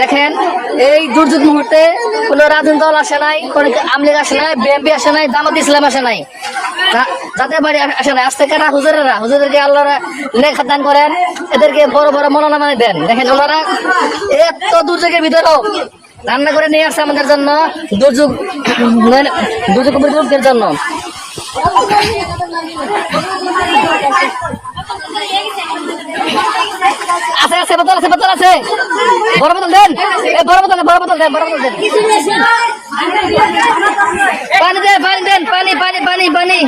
দেখেন, এই দুর্যোগ মুহূর্তে কোনো রাজনৈতিক দল আসে নাই, কোনো আমলিগ আসে নাই, বিএনপি আসে নাই, জামাত ইসলাম আসে নাই। যাদের বাড়ি আসে নাই। আজ থেকে হুজুরেরা, হুজুরদেরকে আল্লাহরা লেখা দান করেন, এদেরকে বড় বড় মৌলানা মানে দেন। দেখেন ওনারা এত দুর্যোগের ভিতরেও রান্না করে নিয়ে আসছে আমাদের জন্য, দুর্যোগ মানে দুর্যোগ দুর্যোগের জন্য। আছে আছে, বোতল আছে বোতল আছে। বড় বোতল দেন। এ, বড় বোতল বড় বোতল দেন, বড় বোতল দেন। পানি দেন পানি দেন, পানি পানি পানি পানি।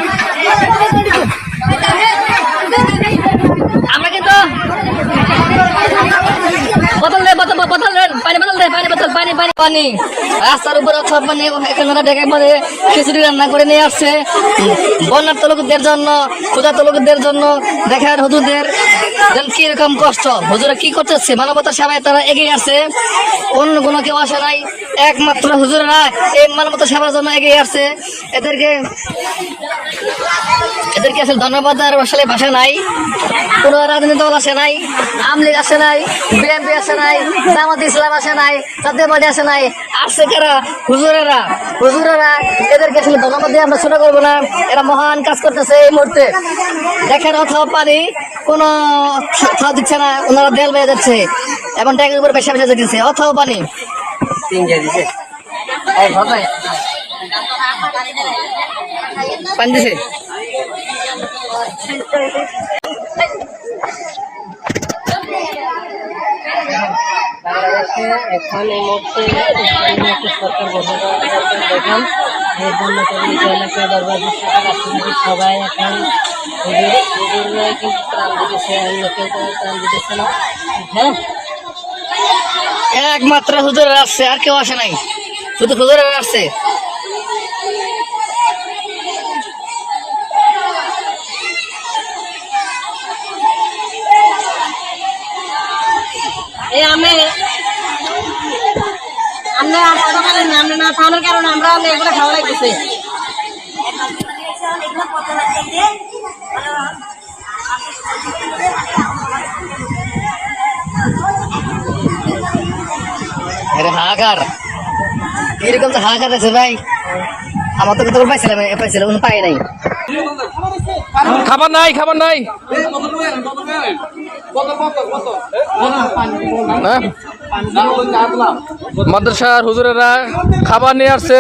আমরা কিন্তু বোতল দেন, বোতল বোতল দেন। পানি, বোতল দেন, পানি, বোতল, পানি পানি পানি। রাস্তার উপরে সব পানি এখানে ডেকে মধ্যে খিচুড়ি রান্না করে নিয়ে আসছে। বন্যার্থ লোকদের জন্য ক্ষুধার্ত তলকদের জন্য, দেখেন হুজুরদের যেন কীরকম কষ্ট? হুজুরা কি করতেছে? মানবতার সেবায় তারা এগিয়ে আছে অন্য কোনো কেউ আসে নাই। একমাত্র হুজুরা এই মানবতা সেবার জন্য এগিয়ে আসছে। এদেরকে এদেরকে আসলে ধন্যবাদ আসলে ভাষা নাই। কোন রাজনৈতিক দল আসে নাই আমলিগ আসে নাই বিএনপি আসে নাই জামাত ইসলাম আসে নাই জাতীয় পার্টি আসে নাই আসছে কারা? হুজুরেরা। হুজুরেরা এদেরকে আসলে ধন্যবাদ দিয়ে আমরা ছোট করব না। এরা মহান কাজ করতেছে এই মুহূর্তে। দেখেন অথবা পানি কোনো থাও দিচ্ছে না ওনারা দেল বেয়ে যাচ্ছে। এবং ট্যাঙ্কের উপর পেশা পেশা দিচ্ছে অথবা পানি। পানি দিছে? এখন এই মুহূর্তে সরকার গঠন জন্য দরবার রাষ্ট্রপতি সবাই এখন হ্যাঁ একমাত্র হুজুরের আসছে, আর কেউ আসে নাই। শুধু হুজুরের আসছে। এই আমি আমরা আমরা না খাওয়ানোর কারণে আমরা আমরা এগুলো খাওয়া লাগতেছে। হাহাকার। এরকম তো হাহাকার আছে ভাই? আমার তো কত পাইছিলাম এ পাইছিলাম কোনো পাই নাই। খাবার নাই খাবার নাই? মাদ্রাসার হুজুরেরা খাবার নিয়ে আসছে।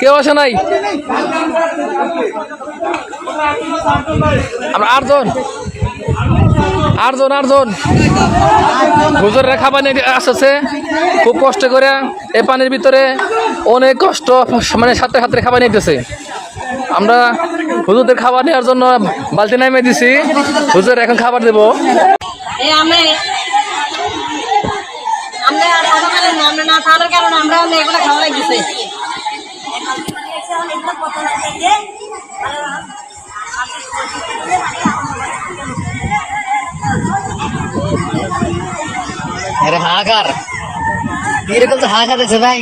কেউ আসে নাই? আমরা আটজন। আটজন আটজন। হুজুরেরা খাবার নিয়ে আসছে। খুব কষ্ট করে এই পানির ভিতরে অনেক কষ্ট মানে সাথে সাথে খাবার নিতেছে আমরা হুজুরদের খাবার নেওয়ার জন্য বালতি নামে দিছি। হুজুর এখন খাবার দেবো। হাহাকার। এরকম তো হাহাকার আছে ভাই।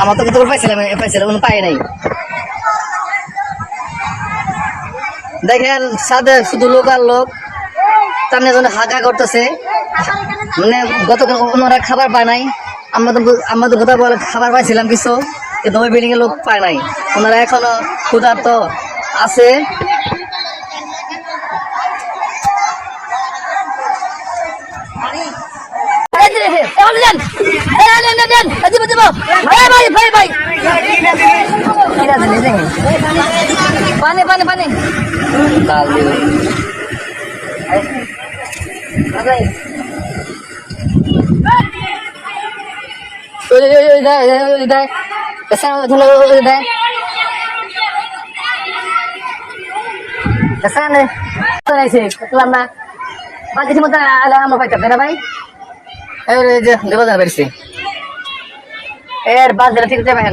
আমার তো কত পাইছিলাম পাইছিলাম কোনো পাই নাই। দেখেন সাথে শুধু লোক আর লোক সামনে জন্য হাঁকা করতেছে মানে গতকাল ওনারা খাবার পায় নাই আমাদের আমাদের বলে খাবার পাইছিলাম কিছু কিন্তু ওই বিল্ডিং এর লোক পায় নাই ওনারা এখনও ক্ষুধার্ত আছে পানি পানি পানি। ডাল দিবে। ওই ওই ওই দেয় ওই দেয় পেছনে ধুলো ওই দেয় পেছনে নাইছে দেখলাম না। বাকি মতো আমরা পাইতাম না ভাই? এই দেবো পেরেছি এর বাদ দিলে ঠিক যাবে না